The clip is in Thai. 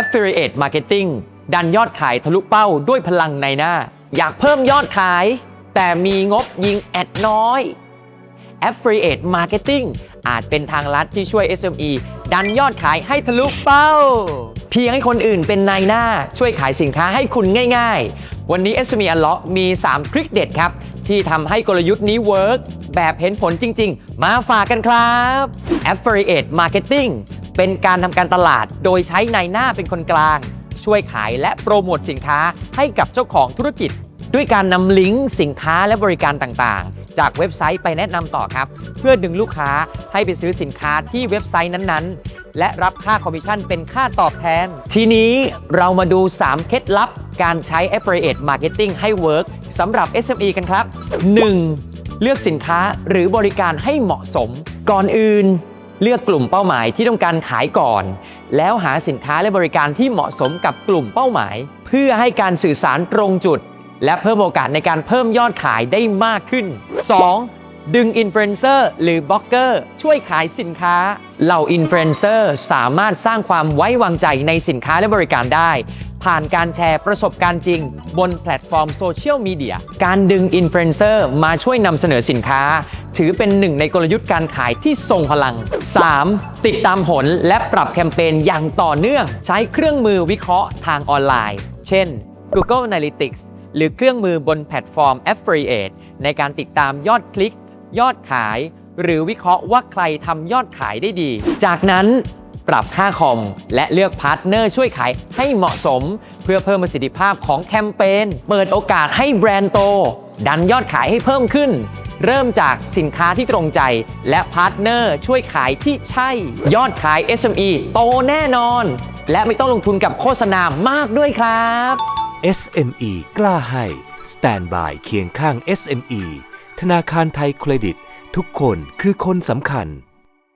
Affiliate Marketing ดันยอดขายทะลุเป้าด้วยพลังในหน้า อยากเพิ่มยอดขาย แต่มีงบยิงแอดน้อย Affiliate Marketing อาจเป็นทางลัดที่ช่วย SME ดันยอดขายให้ทะลุเป้า เพียงให้คนอื่นเป็นนายหน้า ช่วยขายสินค้าให้คุณง่ายๆ วันนี้ SME Unlock มี 3 ทริคเด็ดครับ ที่ทำให้กลยุทธ์นี้เวิร์กแบบเห็นผลจริง ๆ มาฝากกันครับ Affiliate Marketing เป็นการทำการตลาดโดยใช้นายหน้าเป็นคนกลาง ช่วยขายและโปรโมทสินค้าให้กับเจ้าของธุรกิจ ด้วยการนำลิงก์สินค้าและบริการต่างๆ จากเว็บไซต์ไปแนะนำต่อครับ เพื่อดึงลูกค้าให้ไปซื้อสินค้าที่เว็บไซต์นั้นๆ และรับค่าคอมมิชชั่นเป็นค่าตอบแทน ทีนี้เรามาดู 3 เคล็ดลับการใช้ Affiliate Marketing ให้เวิร์กสำหรับ SME กันครับ 1. เลือกสินค้าหรือบริการให้เหมาะสม ก่อนอื่น เลือกกลุ่มเป้าหมายที่ต้องการขายก่อน แล้วหาสินค้าและบริการที่เหมาะสมกับกลุ่มเป้าหมาย เพื่อให้การสื่อสารตรงจุด และเพิ่มโอกาสในการเพิ่มยอดขายได้มากขึ้น 2. ดึงอินฟลูเอนเซอร์หรือบล็อกเกอร์ช่วยขายสินค้า เหล่าอินฟลูเอนเซอร์สามารถสร้างความไว้วางใจในสินค้าและบริการได้ ผ่านการแชร์ประสบการณ์จริง บนแพลตฟอร์มโซเชียลมีเดียการดึงอินฟลูเอนเซอร์มาช่วยนำเสนอสินค้า ถือเป็นหนึ่งในกลยุทธ์การขายที่ทรงพลัง 3. ติดตามผลและปรับแคมเปญอย่างต่อเนื่อง ใช้เครื่องมือวิเคราะห์ทางออนไลน์ เช่น Google Analytics หรือเครื่องมือบนแพลตฟอร์ม Affiliate ในการติดตามยอดคลิก ยอดขาย หรือวิเคราะห์ว่าใครทำยอดขายได้ดี จากนั้นปรับค่าคอม และเลือกพาร์ทเนอร์ช่วยขายให้เหมาะสม เพื่อเพิ่มประสิทธิภาพของแคมเปญเปิดโอกาสให้แบรนด์โต ดันยอดขายให้เพิ่มขึ้น เริ่มจากสินค้าที่ตรงใจ และพาร์ทเนอร์ช่วยขายที่ใช่ ยอดขาย SME โตแน่นอน และไม่ต้องลงทุนกับโฆษณามากด้วยครับ SME กล้าให้ Stand by เคียงข้าง SME ธนาคารไทยเครดิต ทุกคนคือคนสำคัญ